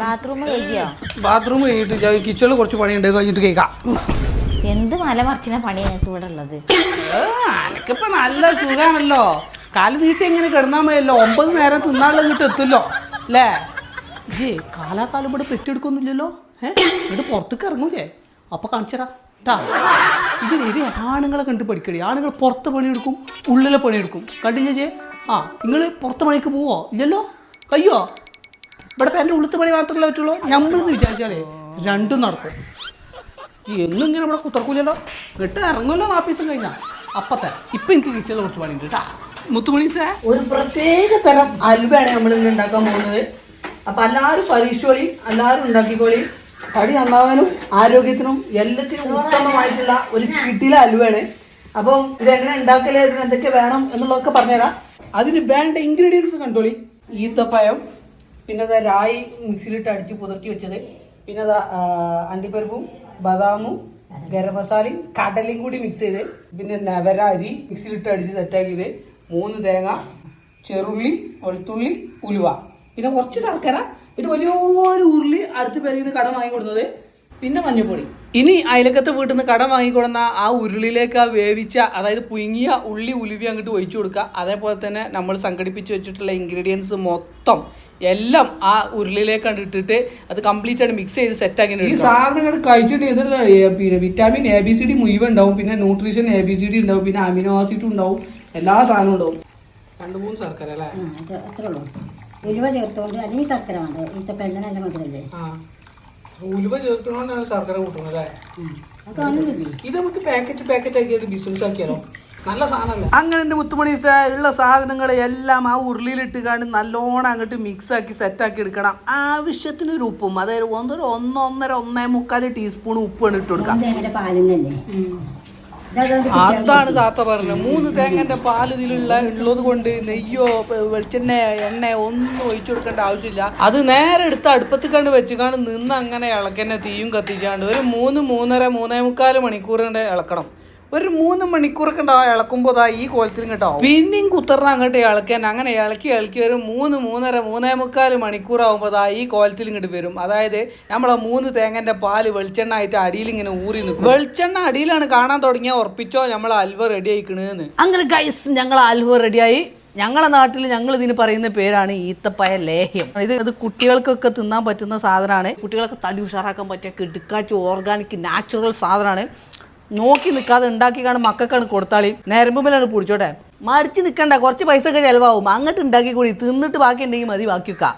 Bathroom കഴിക്കോ bathroom കഴിഞ്ഞിട്ട് കിച്ചണിൽ കുറച്ച് പണിയുണ്ട് കഴിഞ്ഞിട്ട് കേൾക്കാം. എന്ത് മലമറിച്ചിന പണി ഞങ്ങൾക്ക് ഇവിടെ ഉള്ളത്? എനിക്കിപ്പോ നല്ല സുഖാണല്ലോ. കാൽ നീട്ടി എങ്ങനെ കിടന്നാ മതിയല്ലോ? ഒമ്പത് നേരം തിന്നാനുള്ള ഇങ്ങോട്ട് എത്തുമല്ലോ അല്ലേ? ജി കാലാകാലം ഇവിടെ പെറ്റെടുക്കൊന്നുമില്ലല്ലോ? ഏഹ് ഇവിടെ പുറത്തേക്ക് ഇറങ്ങൂലേ? അപ്പൊ കാണിച്ചറാ താ ഇതിന് ഇത് ആണുങ്ങളെ കണ്ട് പഠിക്കടി. ആണുങ്ങൾ പുറത്ത് പണിയെടുക്കും ഉള്ളിലെ പണിയെടുക്കും. കണ്ടില്ലേ ജെ ആ നിങ്ങൾ പുറത്ത് പണിക്ക് പോവോ? ഇല്ലല്ലോ? കയ്യോ? ഇവിടെ പേരന്റെ ഉളുത്ത് പണി മാത്രമല്ല പറ്റുള്ളൂ? ഞമ്മളെന്ന് വിചാരിച്ചാലേ രണ്ടും നടക്കും. എന്നും ഇങ്ങനെ ഇവിടെ കുത്തർക്കൂലല്ലോ? എന്നിട്ട് ഇറങ്ങുമല്ലോ നാപ്പീസം കഴിഞ്ഞാൽ അപ്പത്തെ ഇപ്പൊ എനിക്ക് കിച്ചണിൽ കുറച്ച് പണിയുണ്ട് കേട്ടാ. മുത്തുമണി സാർ? ഒരു പ്രത്യേക തരം അൽവയാണ് നമ്മൾ ഇന്ന് ഉണ്ടാക്കാൻ പോകുന്നത്. അപ്പൊ എല്ലാവരും പരീക്ഷകളി എല്ലാവരും ഉണ്ടാക്കിക്കോളി. പടി നന്നാവാനും ആരോഗ്യത്തിനും എല്ലാത്തിനും ഉത്തമമായിട്ടുള്ള ഒരു കിട്ടില അലുവാണ് അപ്പം ഇതെങ്ങനെ ഉണ്ടാക്കൽ ഇതിന് എന്തൊക്കെ വേണം എന്നുള്ളതൊക്കെ പറഞ്ഞുതരാം. അതിന് വേണ്ട ഇൻഗ്രീഡിയൻസ് കണ്ടോളി. ഈത്തപ്പഴം പിന്നെ അതാ രായി മിക്സിയിലിട്ട് അടിച്ച് പുതിർത്തി വെച്ചത്. പിന്നെ അതാ അണ്ടിപ്പരിപ്പും ബദാമും ഗരം മസാലയും കടലയും കൂടി മിക്സ് ചെയ്ത് പിന്നെ നവര അരി മിക്സിയിലിട്ട് അടിച്ച് സെറ്റാക്കിയത് മൂന്ന് തേങ്ങ ചെറുള്ളി വെളുത്തുള്ളി ഉലുവ. പിന്നെ കുറച്ച് ശർക്കര പിന്നെ വലിയൊരു ഉരുളി അടുത്ത് പേരിൽ നിന്ന് കടം വാങ്ങി കൊടുത്തത് പിന്നെ മഞ്ഞപ്പൊടി. ഇനി അയലക്കത്തെ വീട്ടിൽ നിന്ന് കടം വാങ്ങിക്കൊടുന്ന ആ ഉരുളിലേക്ക് ആ വേവിച്ച അതായത് പുഴുങ്ങിയ ഉള്ളി ഉലുവി അങ്ങോട്ട് ഒഴിച്ചു കൊടുക്കുക. അതേപോലെ തന്നെ നമ്മൾ സംഘടിപ്പിച്ച് വെച്ചിട്ടുള്ള ഇൻഗ്രീഡിയൻസ് മൊത്തം എല്ലാം ആ ഉരുളിയിലേക്ക് ഇട്ടിട്ട് അത് കംപ്ലീറ്റ് ആയിട്ട് മിക്സ് ചെയ്ത് സെറ്റ് ആക്കി ഈ സാധനങ്ങൾ കഴിച്ചിട്ട് ഇതിൽ പിന്നെ vitamin A B C D മുഴുവൻ ഉണ്ടാവും. പിന്നെ nutrition A B C D ഉണ്ടാവും. പിന്നെ അമിനോ ആസിഡ് ഉണ്ടാവും. എല്ലാ സാധനവും ഉണ്ടാവും. രണ്ട് മൂന്ന് ശർക്കര അല്ലേ? അത്രേ ഉള്ളൂ. ഉലുവ ചേർത്തോണ്ട് അല്ലെങ്കിൽ ശർക്കര വേണ്ട. ഈത്തപ്പഴത്തിന് നല്ല മധുരല്ലേ? ഉലുവ ചേർക്കണോണ്ടാണ് ശർക്കര കൂട്ടുന്നത് അല്ലേ? ഇത് നമുക്ക് പാക്കറ്റ് പാക്കറ്റ് ആക്കിയിട്ട് ബിസിനസ് ആക്കിയാലോ? നല്ല സാധനമല്ലേ? അങ്ങനെ എന്റെ മുത്തുമണി ഉള്ള സാധനങ്ങൾ എല്ലാം ആ ഉരുളിയിലിട്ട് കാണി നല്ലോണം അങ്ങോട്ട് മിക്സ് ആക്കി സെറ്റ് ആക്കി എടുക്കണം. ആവശ്യത്തിന് ഒരു ഉപ്പും അതായത് ഒന്നൊരു ഒന്നൊന്നര ഒന്നേ മുക്കാൽ ടീസ്പൂൺ ഉപ്പ് ഇട്ട് കൊടുക്കാം അതാണ് താത്ത പറഞ്ഞത്. മൂന്ന് തേങ്ങന്റെ പാൽ ഇതിലുള്ള ഉള്ളത് കൊണ്ട് നെയ്യോ വെളിച്ചെണ്ണ എണ്ണ ഒന്നും ഒഴിച്ചു കൊടുക്കേണ്ട ആവശ്യമില്ല. അത് നേരെ എടുത്ത് അടുപ്പത്ത് കണ്ട് വെച്ചുകാണ്ട് നിന്ന് അങ്ങനെ ഇളക്കന്നെ തീയും കത്തിച്ചാണ്ട് ഒരു മൂന്ന് മൂന്നര മൂന്നേ മുക്കാൽ മണിക്കൂർ ഇളക്കണം. ഒരു മൂന്ന് മണിക്കൂറൊക്കെ ഉണ്ടാവും ഇളക്കുമ്പോൾ ദാ ഈ കോലത്തിലും കേട്ടോ പിന്നെയും കുത്തറ അങ്ങോട്ട് ഇളക്കാൻ. അങ്ങനെ ഇളക്കി ഇളക്കി ഒരു മൂന്ന് മൂന്നര മൂന്നേ മുക്കാൽ മണിക്കൂറാവുമ്പോൾ ദാ ഈ കോലത്തിലും ഇങ്ങോട്ട് വരും. അതായത് നമ്മളെ മൂന്ന് തേങ്ങന്റെ പാൽ വെളിച്ചെണ്ണ ആയിട്ട് അടിയിൽ ഇങ്ങനെ ഊറി നിൽക്കും വെളിച്ചെണ്ണ അടിയിലാണ് കാണാൻ തുടങ്ങിയ ഉറപ്പിച്ചോ നമ്മൾ അൽവ റെഡി ആയിക്കണെന്ന് അങ്ങനെ ഗൈസ് ഞങ്ങൾ അൽവ റെഡിയായി. ഞങ്ങളെ നാട്ടിൽ ഞങ്ങൾ ഇതിന് പറയുന്ന പേരാണ് ഈത്തപ്പയ ലേഹ്യം. ഇത് അത് കുട്ടികൾക്കൊക്കെ തിന്നാൻ പറ്റുന്ന സാധനമാണ്. കുട്ടികളൊക്കെ തടി ഉഷാറാക്കാൻ പറ്റിയ കിടുക്കാച്ച് ഓർഗാനിക് നാച്ചുറൽ സാധനമാണ്. നോക്കി നിൽക്കാതെ ഉണ്ടാക്കി കാണും മക്കൾക്കാണ് കൊടുത്താളി. നേരമ്പുമ്പിലാണ് പിടിച്ചോട്ടെ. മടിച്ച് നിൽക്കണ്ട കുറച്ച് പൈസ ഒക്കെ ചിലവാകും അങ്ങോട്ട് ഉണ്ടാക്കി കൂടി തിന്നിട്ട് ബാക്കി ഉണ്ടെങ്കിൽ മതി ബാക്കി വെക്കാം